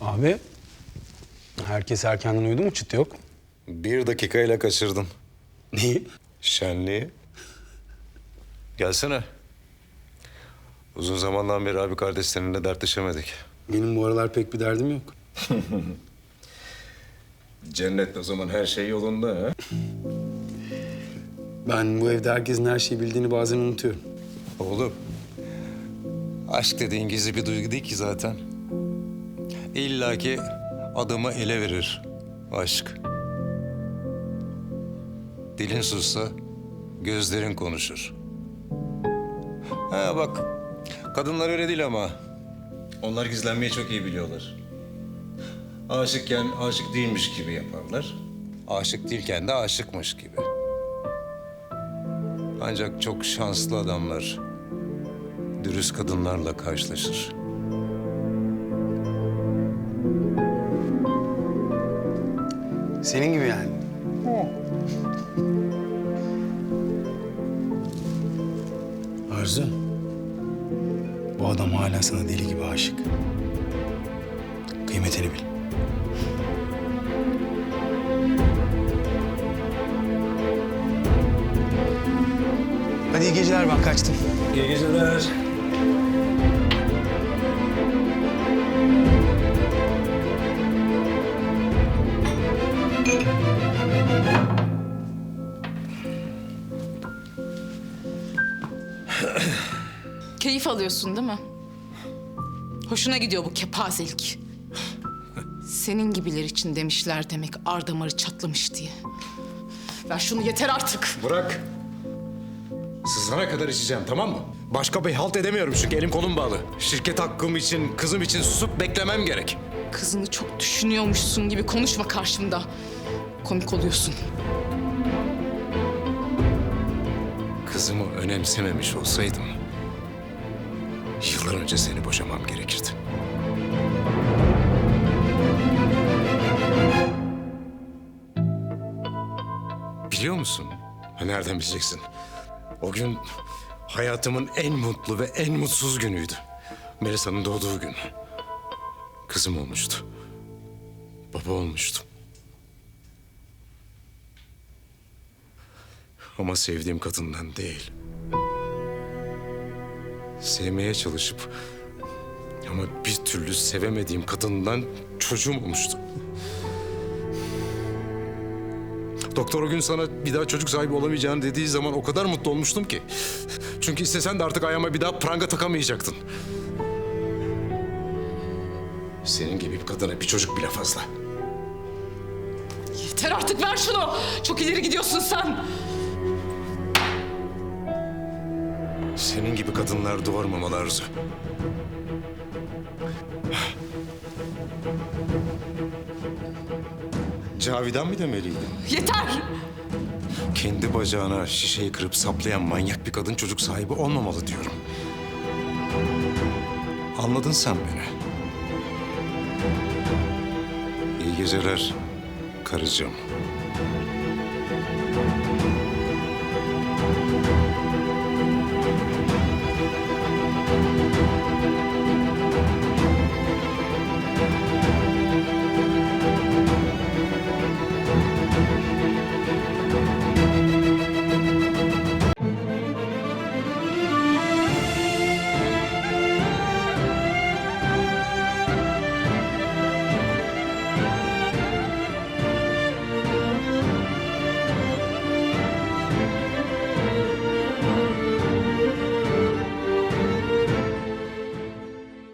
Abi, herkes erkenden uyudu mu? Çıt yok. Bir dakikayla kaçırdım. Neyi? Şenliği. Gelsene. Uzun zamandan beri abi kardeş seninle dertleşemedik. Benim bu aralar pek bir derdim yok. Cennet o zaman her şey yolunda ha? Ben bu evde herkesin her şeyi bildiğini bazen unutuyorum. Oğlum. Aşk dediğin gizli bir duygu değil ki zaten. İlla ki adamı ele verir aşk. Dilin sussa gözlerin konuşur. Ha bak kadınlar öyle değil ama. Onlar gizlenmeyi çok iyi biliyorlar. Aşıkken aşık değilmiş gibi yaparlar. Aşık değilken de aşıkmış gibi. Ancak çok şanslı adamlar dürüst kadınlarla karşılaşır. Senin gibi yani. Arzu, bu adam hala sana deli gibi aşık. Kıymetini bil. Hadi iyi geceler ben kaçtım. İyi geceler. Keyif alıyorsun değil mi? Hoşuna gidiyor bu kepazelik. Senin gibiler için demişler demek ar damarı çatlamış diye. Ver şunu yeter artık. Bırak. Sızana kadar içeceğim tamam mı? Başka bir halt edemiyorum çünkü elim kolum bağlı. Şirket hakkım için, kızım için susup beklemem gerek. Kızını çok düşünüyormuşsun gibi konuşma karşımda. Komik oluyorsun. Kızımı önemsememiş olsaydım... ...yıllar önce seni boşamam gerekirdi. Biliyor musun? Nereden bileceksin? O gün hayatımın en mutlu ve en mutsuz günüydü. Melisa'nın doğduğu gün. Kızım olmuştu. Baba olmuştum. Ama sevdiğim kadından değil. Sevmeye çalışıp ama bir türlü sevemediğim kadından çocuğum olmuştu. Doktor o gün sana bir daha çocuk sahibi olamayacağını dediği zaman o kadar mutlu olmuştum ki. Çünkü istesen de artık ayağıma bir daha pranga takamayacaktın. Senin gibi bir kadına bir çocuk bile fazla. Yeter artık ver şunu. Çok ileri gidiyorsun sen. Senin gibi kadınlar doğurmamalı Arzu. Cavidan mı demeliydin? Yeter. Kendi bacağına şişeyi kırıp saplayan manyak bir kadın çocuk sahibi olmamalı diyorum. Anladın sen beni. İyi geceler karıcığım.